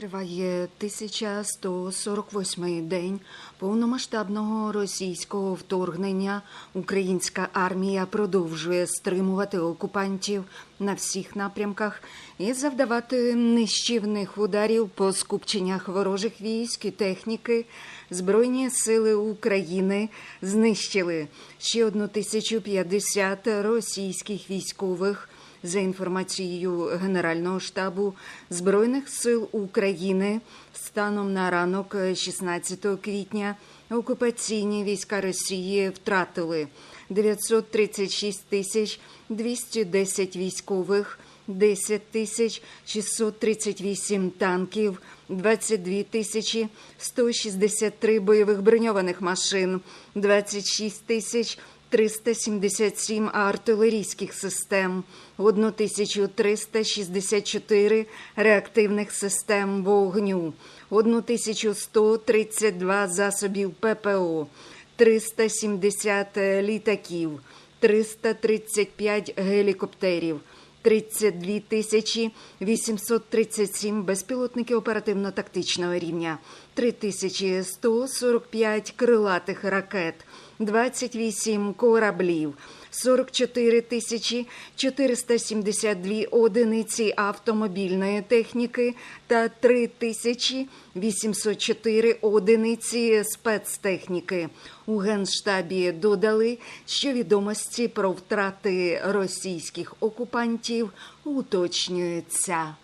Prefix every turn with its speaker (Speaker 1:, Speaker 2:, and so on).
Speaker 1: Триває 1148-й день повномасштабного російського вторгнення. Українська армія продовжує стримувати окупантів на всіх напрямках і завдавати нищівних ударів по скупченнях ворожих військ і техніки. Збройні сили України знищили ще 1050 російських військових. За інформацією Генерального штабу Збройних сил України, станом на ранок 16 квітня окупаційні війська Росії втратили 936 тисяч 210 військових, 10 тисяч 638 танків, 22 тисячі 163 бойових броньованих машин, 26 тисяч 377 артилерійських систем, 1364 реактивних систем вогню, 1132 засобів ППО, 370 літаків, 335 гелікоптерів. 32 тисячі 837 безпілотників оперативно-тактичного рівня, 3145 крилатих ракет, 28 кораблів, 44 тисячі 472 одиниці автомобільної техніки та 3 тисячі 804 одиниці спецтехніки. У Генштабі додали, що відомості про втрати російських окупантів уточнюються.